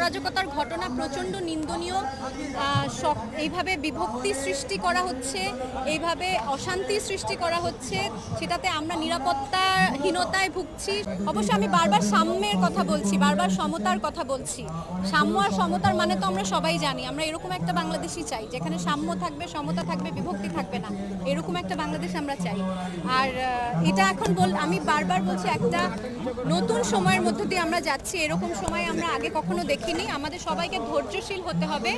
অরাজকতার ঘটনা প্রচণ্ড নিন্দনীয়। এইভাবে বিভক্তি সৃষ্টি করা হচ্ছে, এইভাবে অশান্তি সৃষ্টি করা হচ্ছে, সেটাতে আমরা নিরাপত্তাহীনতায় ভুগছি। অবশ্য আমি বারবার সাম্যের কথা বলছি, বারবার সমতার কথা বলছি। সাম্য আর সমতার মানে তো আমরা সবাই জানি, আমরা এরকম একটা বাংলাদেশই চাই, যেখানে সাম্য থাকবে, সমতা থাকবে, বিভক্তি থাকবে না। এরকম একটা বাংলাদেশ আমরা চাই। আর এটা এখন বল, আমি বারবার বলছি একটা নতুন সময়ের মধ্য দিয়ে আমরা যাচ্ছি, এরকম সময় আমরা আগে কখনো দেখিনি। আমাদের সবাইকে ধৈর্যশীল হতে হবে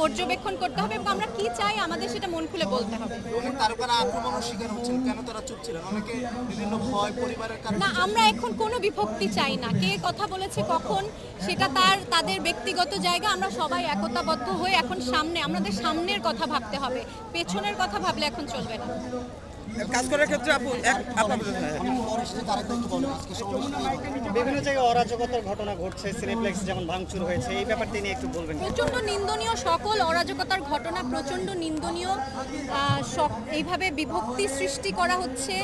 পর্যবেক্ষণ করতে হবে এবং আমরা কি চাই আমাদের সেটা মন খুলে বলতে হবে। অনেক তারকারা আক্রমণের শিকার হচ্ছেন কেন তারা চুপ ছিলেন? অনেকে বিভিন্ন ভয় পরিবারের কারণে না আমরা এখন কোনো বিভক্তি চাই না। কে কথা বলেছে কখন সেটা তার তাদের ব্যক্তিগত জায়গা। আমরা সবাই একতাবদ্ধ হয়ে এখন সামনে আমাদের সামনের কথা ভাবতে হবে। পেছনের কথা ভাবলে এখন চলবে না। কাজ করার ক্ষেত্রে আপু এক আপনার বিভিন্ন জায়গায় অরাজকতার ঘটনা ঘটছে সিনেপ্লেক্স যেমন ভাঙচুর হয়েছে এই ব্যাপারটি নিয়ে একটু বলবেন। প্রচণ্ড নিন্দনীয় সকল অরাজকতার ঘটনা প্রচণ্ড নিন্দনীয় এইভাবে বিভক্তি সৃষ্টি করা হচ্ছে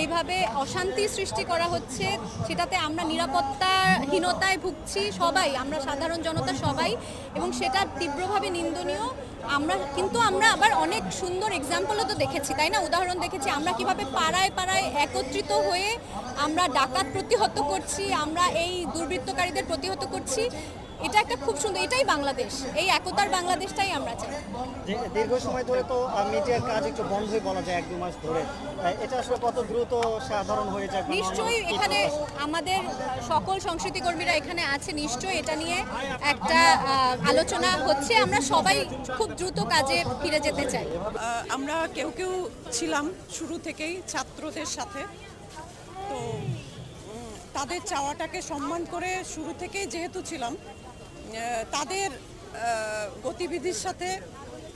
এইভাবে অশান্তি সৃষ্টি করা হচ্ছে সেটাতে আমরা নিরাপত্তাহীনতায় ভুগছি সবাই আমরা সাধারণ জনতা সবাই এবং সেটা তীব্রভাবে নিন্দনীয়। আমরা, কিন্তু আমরা আবার অনেক সুন্দর এক্সাম্পলও তো দেখেছি, তাই না? উদাহরণ দেখেছি, আমরা কীভাবে পাড়ায় পাড়ায় একত্রিত হয়ে আমরা ডাকাত প্রতিহত করছি, আমরা এই দুর্বৃত্তকারীদের প্রতিহত করছি। এটা একটা খুব সুন্দর এটাই বাংলাদেশ। এই একতার বাংলাদেশটাই আমরা চাই। দীর্ঘ সময় ধরে তো মিডিয়ার কাজ একটু বন্ধই বলা যায় এক দু মাস ধরে। এটা আসলে কত দ্রুত সাধারণ হয়ে যাবে নিশ্চয়ই এখানে আমাদের সকল সংস্কৃতি কর্মীরা এখানে আছে নিশ্চয়ই এটা নিয়ে একটা আলোচনা হচ্ছে। আমরা সবাই খুব দ্রুত কাজে ফিরে যেতে চাই। আমরা কেউ কেউ ছিলাম শুরু থেকেই ছাত্রদের সাথে। তো তাদের চাওয়াটাকে সম্মান করে শুরু থেকেই যেহেতু ছিলাম তাদের গতিবিধির সাথে,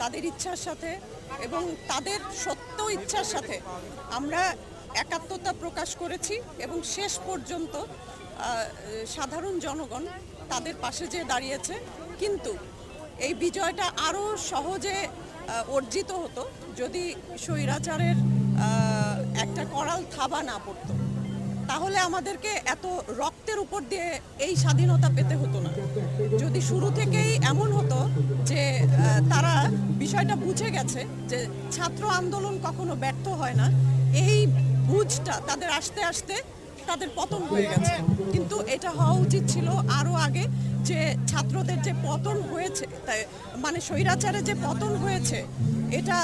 তাদের ইচ্ছার সাথে এবং তাদের সত্য ইচ্ছার সাথে আমরা একাত্মতা প্রকাশ করেছি এবং শেষ পর্যন্ত সাধারণ জনগণ তাদের পাশে যে দাঁড়িয়েছে। কিন্তু এই বিজয়টা আরও সহজে অর্জিত হতো যদি স্বৈরাচারের একটা করাল থাবা না পড়তো। তাহলে আমাদেরকে এত রক্তের উপর দিয়ে এই স্বাধীনতা পেতে হতো না। যদি শুরু থেকেই এমন হতো যে তারা বিষয়টা বুঝে গেছে যে, ছাত্র আন্দোলন কখনো ব্যর্থ হয় না, এই বুঝটা তাদের আসতে আসতে তাদের পতন হয়ে গেছে। কিন্তু এটা হওয়া উচিত ছিল আরও আগে যে, ছাত্রদের যে পতন হয়েছে মানে স্বৈরাচারে যে পতন হয়েছে, এটা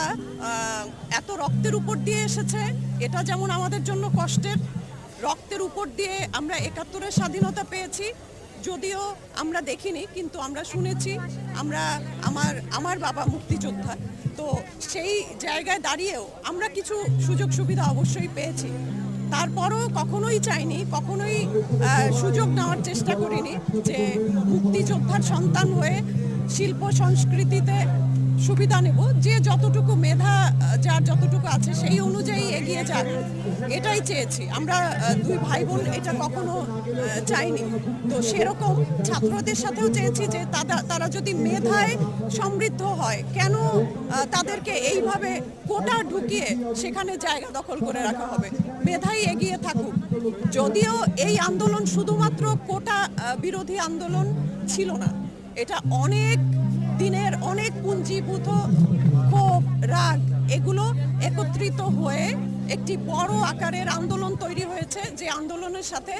এত রক্তের উপর দিয়ে এসেছে, এটা যেমন আমাদের জন্য কষ্টের রক্তের উপর দিয়ে আমরা একাত্তরের স্বাধীনতা পেয়েছি, যদিও আমরা দেখিনি, কিন্তু আমরা শুনেছি, আমরা, আমার আমার বাবা মুক্তিযোদ্ধা। তো সেই জায়গায় দাঁড়িয়েও আমরা কিছু সুযোগ সুবিধা অবশ্যই পেয়েছি। তারপরও কখনোই চাইনি, কখনোই সুযোগ নেওয়ার চেষ্টা করিনি যে মুক্তিযোদ্ধার সন্তান হয়ে শিল্প সংস্কৃতিতে সুবিধা নেব। যে যতটুকু মেধা যার যতটুকু আছে সেই অনুযায়ী এগিয়ে যাক। এটাই চেয়েছি। আমরা দুই ভাই বোন এটা কখনো চাইনি। তো সেরকম ছাত্রদের সাথেও চেয়েছি যে তারা যদি মেধায় সমৃদ্ধ হয়, কেন তাদেরকে এইভাবে কোটা ঢুকিয়ে সেখানে জায়গা দখল করে রাখা হবে? মেধাই এগিয়ে থাকুক। যদিও এই আন্দোলন শুধুমাত্র কোটা বিরোধী আন্দোলন ছিল না। এটা অনেক দিনের অনেক পুঞ্জীভূত ক্ষোভ, রাগ, এগুলো একত্রিত হয়ে একটি বড় আকারের আন্দোলন তৈরি হয়েছে, যে আন্দোলনের সাথে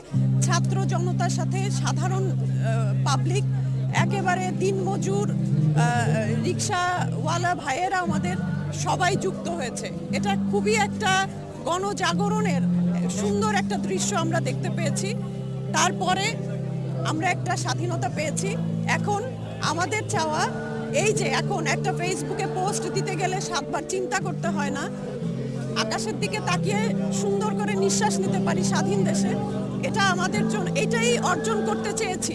ছাত্র জনতার সাথে সাধারণ পাবলিক একেবারে দিনমজুর রিক্সাওয়ালা ভাইয়েরা আমাদের সবাই যুক্ত হয়েছে। এটা খুবই একটা গণজাগরণের সুন্দর একটা দৃশ্য আমরা দেখতে পেয়েছি। তারপরে আমরা একটা স্বাধীনতা পেয়েছি। এখন আমাদের চাওয়া এই যে এখন একটা ফেসবুকে পোস্ট দিতে গেলে সাতবার চিন্তা করতে হয় না। আকাশের দিকে তাকিয়ে সুন্দর করে নিঃশ্বাস নিতে পারি স্বাধীন দেশে। এটা আমাদের জন্য, এটাই অর্জন করতে চেয়েছি।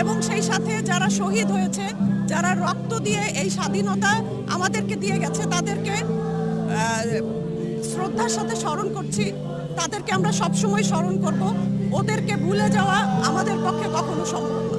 এবং সেই সাথে যারা শহীদ হয়েছে, যারা রক্ত দিয়ে এই স্বাধীনতা আমাদেরকে দিয়ে গেছে, তাদেরকে শ্রদ্ধার সাথে স্মরণ করছি। তাদেরকে আমরা সবসময় স্মরণ করব। ওদেরকে ভুলে যাওয়া আমাদের পক্ষে কখনো সম্ভব।